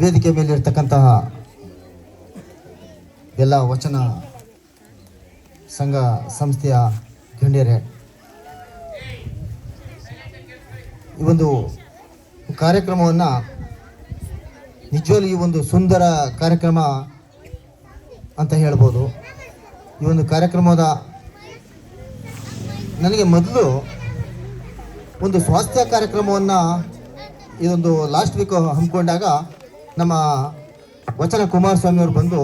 ವೇದಿಕೆ ಮೇಲೆ ಇರ್ತಕ್ಕಂತಹ ಎಲ್ಲ ವಚನ ಸಂಘ ಸಂಸ್ಥೆಯ ಗಣ್ಯರೇ, ಈ ಒಂದು ಕಾರ್ಯಕ್ರಮವನ್ನು ನಿಜವಾಗಿ ಈ ಒಂದು ಸುಂದರ ಕಾರ್ಯಕ್ರಮ ಅಂತ ಹೇಳ್ಬೋದು. ಈ ಒಂದು ಕಾರ್ಯಕ್ರಮದ ನನಗೆ ಮೊದಲು ಒಂದು ಸ್ವಾಸ್ಥ್ಯ ಕಾರ್ಯಕ್ರಮವನ್ನು ಇದೊಂದು ಲಾಸ್ಟ್ ವೀಕ್ ಹಮ್ಮಿಕೊಂಡಾಗ ನಮ್ಮ ವಚನ ಕುಮಾರಸ್ವಾಮಿ ಅವರು ಬಂದು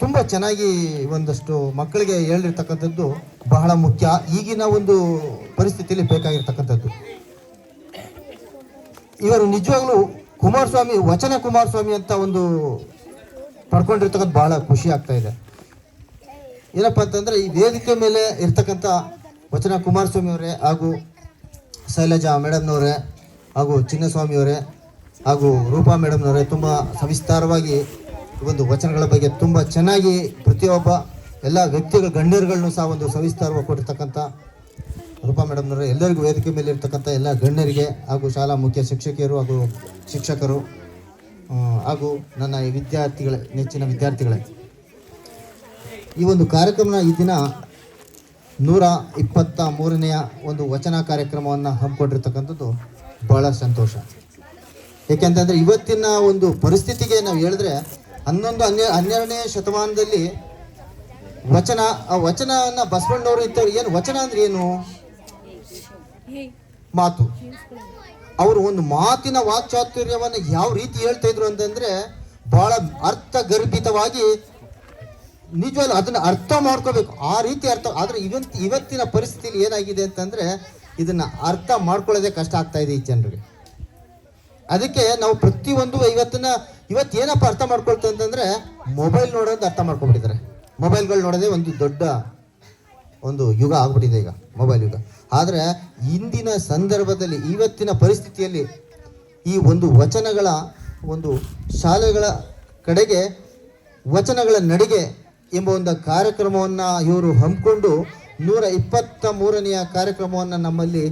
ತುಂಬ ಚೆನ್ನಾಗಿ ಒಂದಷ್ಟು ಮಕ್ಕಳಿಗೆ ಹೇಳಿರ್ತಕ್ಕಂಥದ್ದು ಬಹಳ ಮುಖ್ಯ. ಈಗಿನ ಒಂದು ಪರಿಸ್ಥಿತಿಯಲ್ಲಿ ಬೇಕಾಗಿರ್ತಕ್ಕಂಥದ್ದು. ಇವರು ನಿಜವಾಗ್ಲೂ ಕುಮಾರಸ್ವಾಮಿ, ವಚನ ಕುಮಾರಸ್ವಾಮಿ ಅಂತ ಒಂದು ಪಡ್ಕೊಂಡಿರ್ತಕ್ಕಂಥ ಬಹಳ ಖುಷಿ ಆಗ್ತಾ ಇದೆ. ಏನಪ್ಪ ಅಂತಂದ್ರೆ ಈ ವೇದಿಕೆ ಮೇಲೆ ಇರ್ತಕ್ಕಂಥ ವಚನ ಕುಮಾರಸ್ವಾಮಿ ಅವರೇ ಹಾಗೂ ಶೈಲಜಾ ಮೇಡಮ್ನವರೇ ಹಾಗೂ ಚಿನ್ನಸ್ವಾಮಿಯವರೇ ಹಾಗೂ ರೂಪಾ ಮೇಡಮ್ನವರೇ ತುಂಬ ಸವಿಸ್ತಾರವಾಗಿ ಈ ಒಂದು ವಚನಗಳ ಬಗ್ಗೆ ತುಂಬ ಚೆನ್ನಾಗಿ ಪ್ರತಿಯೊಬ್ಬ ಎಲ್ಲ ವ್ಯಕ್ತಿಗಳ ಗಣ್ಯರುಗಳನ್ನು ಸಹ ಒಂದು ಸವಿಸ್ತಾರವಾಗಿ ಕೊಟ್ಟಿರ್ತಕ್ಕಂಥ ರೂಪಾ ಮೇಡಮ್ನವರೇ ಎಲ್ಲರಿಗೂ ವೇದಿಕೆ ಮೇಲೆ ಇರ್ತಕ್ಕಂಥ ಎಲ್ಲ ಗಣ್ಯರಿಗೆ ಹಾಗೂ ಶಾಲಾ ಮುಖ್ಯ ಶಿಕ್ಷಕಿಯರು ಹಾಗೂ ಶಿಕ್ಷಕರು ಹಾಗೂ ನನ್ನ ಈ ವಿದ್ಯಾರ್ಥಿಗಳ, ನೆಚ್ಚಿನ ವಿದ್ಯಾರ್ಥಿಗಳೇ. ಈ ಒಂದು ಕಾರ್ಯಕ್ರಮ ಈ ದಿನ ನೂರ ಇಪ್ಪತ್ತ ಮೂರನೆಯ ಒಂದು ವಚನ ಕಾರ್ಯಕ್ರಮವನ್ನು ಹಮ್ಮಿಕೊಂಡಿರ್ತಕ್ಕಂಥದ್ದು ಭಾಳ ಸಂತೋಷ. ಏಕೆಂತಂದ್ರೆ ಇವತ್ತಿನ ಒಂದು ಪರಿಸ್ಥಿತಿಗೆ ನಾವು ಹೇಳಿದ್ರೆ ಹನ್ನೊಂದು ಹನ್ನೆ ಹನ್ನೆರಡನೇ ಶತಮಾನದಲ್ಲಿ ವಚನ, ಆ ವಚನವನ್ನ ಬಸವಣ್ಣವರು ಇದ್ದವ್ರು ಏನು? ವಚನ ಅಂದ್ರೆ ಏನು? ಮಾತು. ಅವರು ಒಂದು ಮಾತಿನ ವಾಕ್ಚಾತುರ್ಯವನ್ನು ಯಾವ ರೀತಿ ಹೇಳ್ತಾ ಇದ್ರು ಅಂತಂದ್ರೆ ಬಹಳ ಅರ್ಥಗರ್ಭಿತವಾಗಿ ನಿಜವಾಗ್ಲು ಅದನ್ನ ಅರ್ಥ ಮಾಡ್ಕೋಬೇಕು. ಆ ರೀತಿ ಅರ್ಥ ಆದ್ರೆ ಇವತ್ತು ಇವತ್ತಿನ ಪರಿಸ್ಥಿತಿಯಲ್ಲಿ ಏನಾಗಿದೆ ಅಂತಂದ್ರೆ ಇದನ್ನ ಅರ್ಥ ಮಾಡ್ಕೊಳ್ಳೋದೇ ಕಷ್ಟ ಆಗ್ತಾ ಇದೆ ಈ ಜನರಿಗೆ. ಅದಕ್ಕೆ ನಾವು ಪ್ರತಿಯೊಂದು ಇವತ್ತಿನ ಇವತ್ತು ಏನಪ್ಪ ಅರ್ಥ ಮಾಡ್ಕೊಳ್ತಾ ಅಂತಂದ್ರೆ ಮೊಬೈಲ್ ನೋಡೋದು ಅರ್ಥ ಮಾಡ್ಕೊಂಡ್ಬಿಟ್ಟಿದ್ದಾರೆ. ಮೊಬೈಲ್ಗಳು ನೋಡೋದೇ ಒಂದು ದೊಡ್ಡ ಒಂದು ಯುಗ ಆಗ್ಬಿಟ್ಟಿದೆ ಈಗ ಮೊಬೈಲ್ ಯುಗ. ಆದರೆ ಇಂದಿನ ಸಂದರ್ಭದಲ್ಲಿ, ಇವತ್ತಿನ ಪರಿಸ್ಥಿತಿಯಲ್ಲಿ ಈ ಒಂದು ವಚನಗಳ, ಒಂದು ಶಾಲೆಗಳ ಕಡೆಗೆ, ವಚನಗಳ ನಡಿಗೆ ಎಂಬ ಒಂದು ಕಾರ್ಯಕ್ರಮವನ್ನು ಇವರು ಹಮ್ಮಿಕೊಂಡು ನೂರ ಇಪ್ಪತ್ತ ಮೂರನೆಯ ಕಾರ್ಯಕ್ರಮವನ್ನು ನಮ್ಮಲ್ಲಿ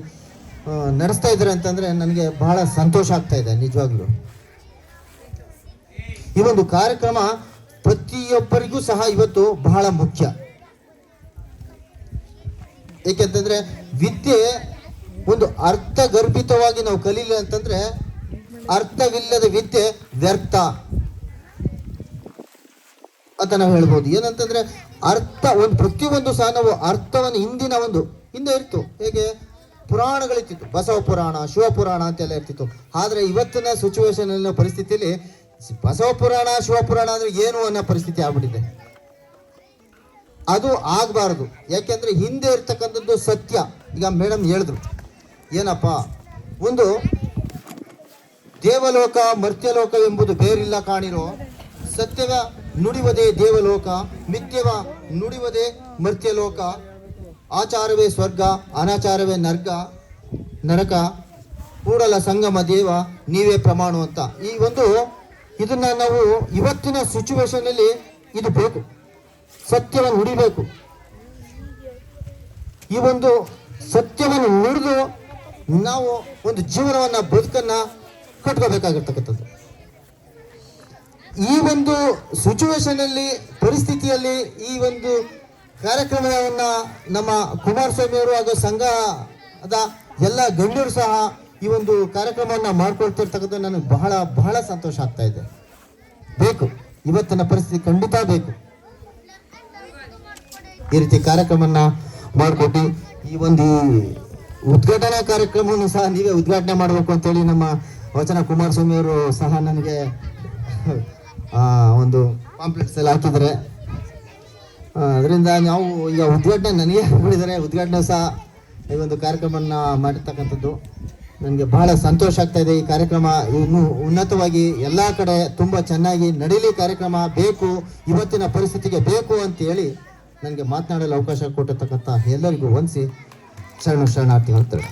ನಡೆಸ್ತಾ ಇದ್ದಾರೆ ಅಂತಂದರೆ ನನಗೆ ಬಹಳ ಸಂತೋಷ ಆಗ್ತಾ ಇದೆ, ನಿಜವಾಗ್ಲೂ. ಈ ಒಂದು ಕಾರ್ಯಕ್ರಮ ಪ್ರತಿಯೊಬ್ಬರಿಗೂ ಸಹ ಇವತ್ತು ಬಹಳ ಮುಖ್ಯ. ಏಕೆಂತಂದ್ರೆ ವಿದ್ಯೆ ಒಂದು ಅರ್ಥಗರ್ಭಿತವಾಗಿ ನಾವು ಕಲೀಲಿ ಅಂತಂದ್ರೆ ಅರ್ಥವಿಲ್ಲದ ವಿದ್ಯೆ ವ್ಯರ್ಥ ಅಂತ ನಾವು ಹೇಳ್ಬೋದು. ಏನಂತಂದ್ರೆ ಅರ್ಥ ಒಂದು ಪ್ರತಿಯೊಂದು ಸಹ ನಾವು ಅರ್ಥವನ್ನು ಹಿಂದಿನ ಒಂದು ಹಿಂದೆ ಇರ್ತು. ಹೇಗೆ? ಪುರಾಣಗಳಿರ್ತಿತ್ತು. ಬಸವ ಪುರಾಣ, ಶಿವ ಪುರಾಣ ಅಂತೆಲ್ಲ ಇರ್ತಿತ್ತು. ಆದರೆ ಇವತ್ತಿನ ಸಿಚುವೇಶನ್ ಪರಿಸ್ಥಿತಿಯಲ್ಲಿ ಬಸವ ಪುರಾಣ, ಶಿವ ಪುರಾಣ ಅಂದ್ರೆ ಏನು ಅನ್ನೋ ಪರಿಸ್ಥಿತಿ ಆಗ್ಬಿಟ್ಟಿದೆ. ಅದು ಆಗಬಾರದು. ಯಾಕೆಂದ್ರೆ ಹಿಂದೆ ಇರ್ತಕ್ಕಂಥದ್ದು ಸತ್ಯ. ಈಗ ಮೇಡಮ್ ಹೇಳಿದ್ರು. ಏನಪ್ಪ? ಒಂದು ದೇವಲೋಕ, ಮರ್ತ್ಯಲೋಕ ಎಂಬುದು ಬೇರಿಲ್ಲ ಕಾಣಿರೋ ಸತ್ಯವ ನುಡಿವದೇ ದೇವಲೋಕ, ಮಿಥ್ಯವ ನುಡಿವದೇ ಮರ್ತ್ಯಲೋಕ ಆಚಾರವೇ ಸ್ವರ್ಗ, ಅನಾಚಾರವೇ ನರ್ಗ, ನರಕ, ಕೂಡಲ ಸಂಗಮ ದೇವ, ನೀವೇ ಪ್ರಮಾಣ ಅಂತ. ಈ ಒಂದು ಇದನ್ನ ನಾವು ಇವತ್ತಿನ ಸಿಚುವೇಶನ್ ಅಲ್ಲಿ ಇದು ಬೇಕು. ಸತ್ಯವನ್ನು ಹುಡಿಬೇಕು ಈ ಒಂದು ಸತ್ಯವನ್ನು ನುಡಿದು ನಾವು ಒಂದು ಜೀವನವನ್ನ, ಬದುಕನ್ನ ಕಟ್ಕೋಬೇಕಾಗಿರ್ತಕ್ಕಂಥದ್ದು. ಈ ಒಂದು ಸಿಚುವೇಶನಲ್ಲಿ ಪರಿಸ್ಥಿತಿಯಲ್ಲಿ ಈ ಒಂದು ಕಾರ್ಯಕ್ರಮವನ್ನ ನಮ್ಮ ಕುಮಾರಸ್ವಾಮಿ ಅವರು ಹಾಗೂ ಸಂಘದ ಎಲ್ಲ ಗಣ್ಯರು ಸಹ ಈ ಒಂದು ಕಾರ್ಯಕ್ರಮವನ್ನ ಮಾಡ್ಕೊಳ್ತಿರ್ತಕ್ಕಂಥ ನನಗೆ ಬಹಳ ಬಹಳ ಸಂತೋಷ ಆಗ್ತಾ ಇದೆ. ಬೇಕು. ಇವತ್ತಿನ ಪರಿಸ್ಥಿತಿ ಖಂಡಿತ ಬೇಕು. ಈ ರೀತಿ ಕಾರ್ಯಕ್ರಮನ ಮಾಡಿಕೊಟ್ಟು ಈ ಒಂದು ಉದ್ಘಾಟನಾ ಕಾರ್ಯಕ್ರಮವನ್ನು ಸಹ ನೀವೇ ಉದ್ಘಾಟನೆ ಮಾಡಬೇಕು ಅಂತೇಳಿ ನಮ್ಮ ವಚನ ಕುಮಾರಸ್ವಾಮಿ ಅವರು ಸಹ ನನಗೆ ಒಂದು ಪಾಂಪ್ಲೆಟ್ಸ್ ಎಲ್ಲ ಹಾಕಿದ್ದಾರೆ. ಅದರಿಂದ ನಾವು ಈಗ ಉದ್ಘಾಟನೆ ನನಗೆ ನೋಡಿದರೆ ಉದ್ಘಾಟನೆ ಸಹ ಈ ಒಂದು ಕಾರ್ಯಕ್ರಮವನ್ನು ಮಾಡಿರ್ತಕ್ಕಂಥದ್ದು. ನನಗೆ ಬಹಳ ಸಂತೋಷ ಆಗ್ತಾ ಇದೆ ಈ ಕಾರ್ಯಕ್ರಮ. ಇನ್ನು ಉನ್ನತವಾಗಿ ಎಲ್ಲ ಕಡೆ ತುಂಬ ಚೆನ್ನಾಗಿ ನಡೀಲಿ ಕಾರ್ಯಕ್ರಮ ಬೇಕು, ಇವತ್ತಿನ ಪರಿಸ್ಥಿತಿಗೆ ಬೇಕು ಅಂತೇಳಿ ನನಗೆ ಮಾತನಾಡಲು ಅವಕಾಶ ಕೊಟ್ಟಿರ್ತಕ್ಕಂಥ ಎಲ್ಲರಿಗೂ ವಂದಿಸಿ ಶರಣ ಶರಣಾರ್ಥಿ ಹೇಳ್ತಾರೆ